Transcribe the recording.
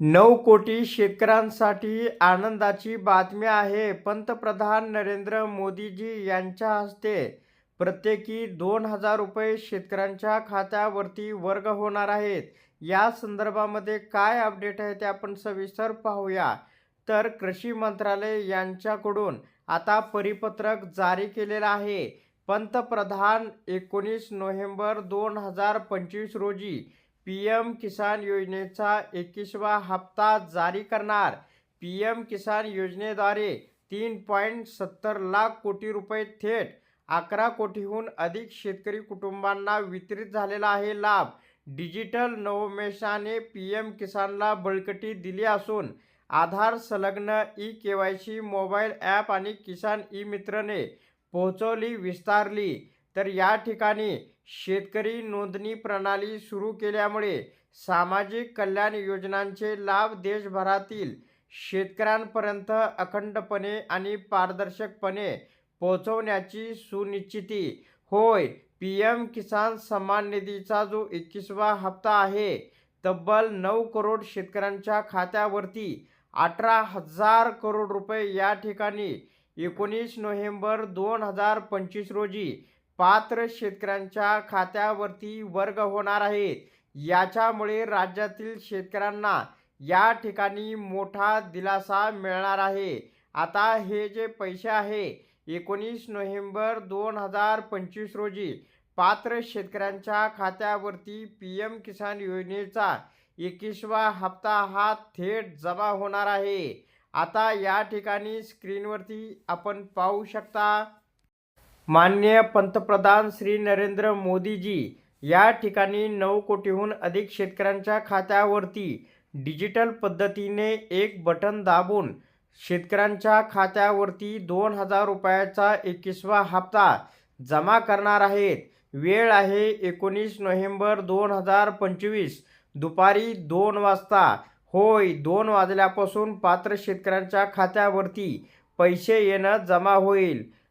नऊ कोटी शेतकऱ्यांसाठी आनंदाची बातमी आहे. पंतप्रधान नरेंद्र मोदीजी यांच्या हस्ते प्रत्येकी दोन हजार रुपये शेतकऱ्यांच्या खात्यावरती वर्ग होणार आहेत. या संदर्भामध्ये काय अपडेट आहे ते आपण सविस्तर पाहूया. तर कृषी मंत्रालय यांच्याकडून आता परिपत्रक जारी केलेलं आहे. पंतप्रधान एकोणीस नोव्हेंबर दोन हजार पंचवीस रोजी पी एम किसान योजनेचा एकवीसवा हप्ता जारी करणार. पी एम किसान योजनेद्वारे तीन पॉईंट सत्तर लाख कोटी रुपये थेट अकरा कोटीहून अधिक शेतकरी कुटुंबांना वितरित झालेला आहे लाभ. डिजिटल नवोन्मेषाने पी एम किसानला बळकटी दिली असून आधार संलग्न e K Y C mobile app आणि किसान ई मित्रने पोहोचवली विस्तारली. तर या ठिकाणी शेतकरी नोंदणी प्रणाली सुरू केल्यामुळे सामाजिक कल्याण योजनांचे लाभ देशभरातील शेतकऱ्यांपर्यंत अखंडपणे आणि पारदर्शकपणे पोहोचवण्याची सुनिश्चिती. होय पी एम किसान सन्मान निधीचा जो एकवीसवा हप्ता आहे तब्बल नऊ करोड शेतकऱ्यांच्या खात्यावरती अठरा हजार करोड रुपये या ठिकाणी एकोणीस नोव्हेंबर दोन हजार पंचवीस रोजी पात्र शेतकऱ्यांच्या खात्यावरती वर्ग होणार आहेत. याच्यामुळे राज्यातील शेतकऱ्यांना या ठिकाणी मोठा दिलासा मिळणार आहे. आता हे जे पैसे आहे एकोणीस नोव्हेंबर दोन हजार पंचवीस रोजी पात्र शेतकऱ्यांच्या खात्यावरती पी एम किसान योजनेचा एकवीसवा हप्ता हा थेट जमा होणार आहे. आता या ठिकाणी स्क्रीनवरती आपण पाहू शकता माननीय पंतप्रधान श्री नरेंद्र मोदीजी या ठिकाणी नऊ कोटीहून अधिक शेतकऱ्यांच्या खात्यावरती डिजिटल पद्धतीने एक बटन दाबून शेतकऱ्यांच्या खात्यावरती दोन हजार रुपयाचा एकवीसवा हप्ता जमा करणार आहेत. वेळ आहे एकोणीस नोव्हेंबर दोन हजार पंचवीस दुपारी दोन वाजता. होय दोन वाजल्यापासून पात्र शेतकऱ्यांच्या खात्यावरती पैसे येणं जमा होईल.